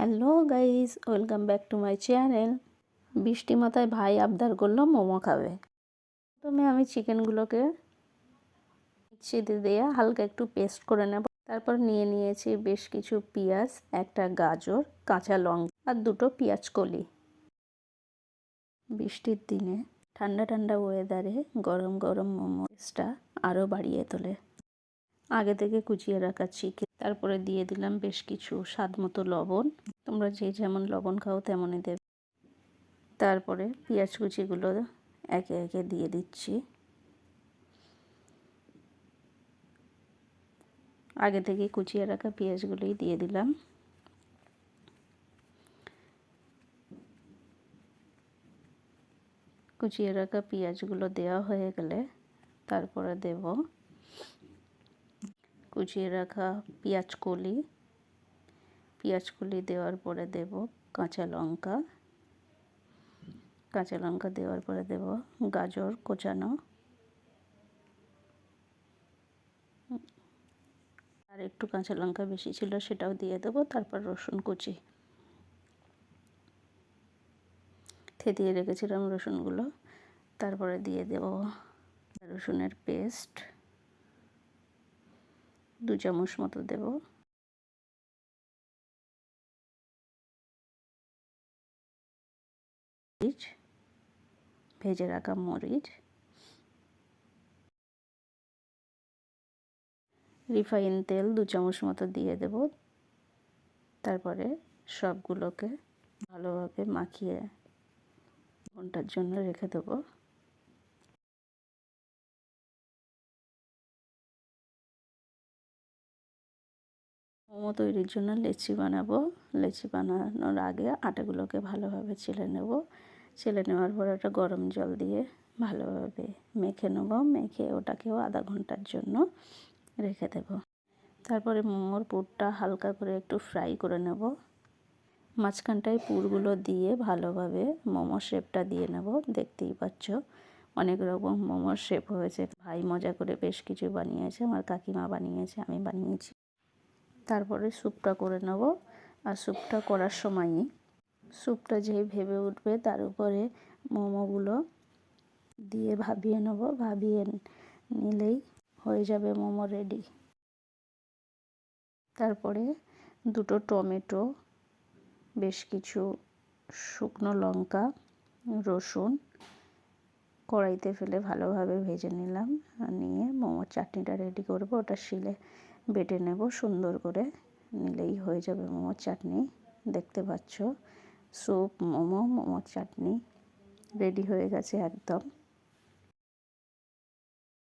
Hello guys, welcome back to my channel. বৃষ্টি মাথায় ভাই আবদার করল মোমো খাবে। প্রথমে আমি চিকেনগুলোকে মিক্সিতে দিয়ে হালকা একটু পেস্ট করে নেব। তারপর নিয়ে নিয়েছি বেশ কিছু পেঁয়াজ, একটা গাজর, কাঁচা লঙ্কা আর দুটো পেঁয়াজ কলি। বৃষ্টির দিনে ঠান্ডা ঠান্ডা ওয়েদারে গরম গরম মোমোসটা আরও বাড়িয়ে তোলে। আগে থেকে কুচিয়ে রাখা চিকেন। তারপরে দিয়ে দিলাম বেশ কিছু স্বাদ মতো লবণ। তোমরা যে যেমন লবণ খাও তেমনই দেবে। তারপরে পেঁয়াজ কুচিগুলো একে একে দিয়ে দিচ্ছি। আগে থেকে কুচিয়ে রাখা পেঁয়াজগুলোই দিয়ে দিলাম। কুচিয়ে রাখা পেঁয়াজগুলো দেওয়া হয়ে গেলে তারপরে দেব কুচিয়ে রাখা পেঁয়াজ কলি। পেঁয়াজ কলি দেওয়ার পরে দেব কাঁচা লঙ্কা। কাঁচা লঙ্কা দেওয়ার পরে দেব গাজর কোচানো। আর একটু কাঁচা লঙ্কা বেশি ছিল সেটাও দিয়ে দেবো, তারপর রসুন কুচি। থেতিয়ে রেখেছিলাম রসুনগুলো। তারপরে দিয়ে দেব রসুনের পেস্ট। দু চামচ মতো দেব। মরিচ, ভেজে রাখা মরিচ। রিফাইন তেল দু চামচ মতো দিয়ে দেব। তারপরে সবগুলোকে ভালোভাবে মাখিয়ে ঘণ্টার জন্য রেখে দেবো। মোমো তৈরির জন্য লেচি বানাবো। লেচি বানানোর আগে আটাগুলোকে ভালোভাবে ছেলে নেব। ছেলে নেওয়ার পর একটা গরম জল দিয়ে ভালোভাবে মেখে নেব। মেখে ওটাকেও আধা ঘণ্টার জন্য রেখে দেব। তারপরে মোমোর পুরটা হালকা করে একটু ফ্রাই করে নেব। মাঝখানটায় পুরগুলো দিয়ে ভালোভাবে মোমো শেপটা দিয়ে নেব। দেখতেই পাচ্ছ, অনেক রকম মোমোর শেপ হয়েছে। ভাই মজা করে বেশ কিছু বানিয়েছে, আমার কাকিমা বানিয়েছে, আমি বানিয়েছি। তারপরে স্যুপটা করে নেব। আর স্যুপটা করার সময়ই স্যুপটা যেই ভেবে উঠবে তার উপরে মোমোগুলো দিয়ে ভাবিয়ে নেব। ভাবিয়ে নিলেই হয়ে যাবে মোমো রেডি। তারপরে দুটো টমেটো, বেশ কিছু শুকনো লঙ্কা, রসুন কড়াইতে ফেলে ভালোভাবে ভেজে নিলাম। নিয়ে মোমোর চাটনিটা রেডি করব। ওটা শিলে বেটে নেব, সুন্দর করে। নিলেই হয়ে যাবে মোমোর চাটনি, দেখতে পাচ্ছ। স্যুপ, মোমো, মোমোর চাটনি রেডি হয়ে গেছে একদম।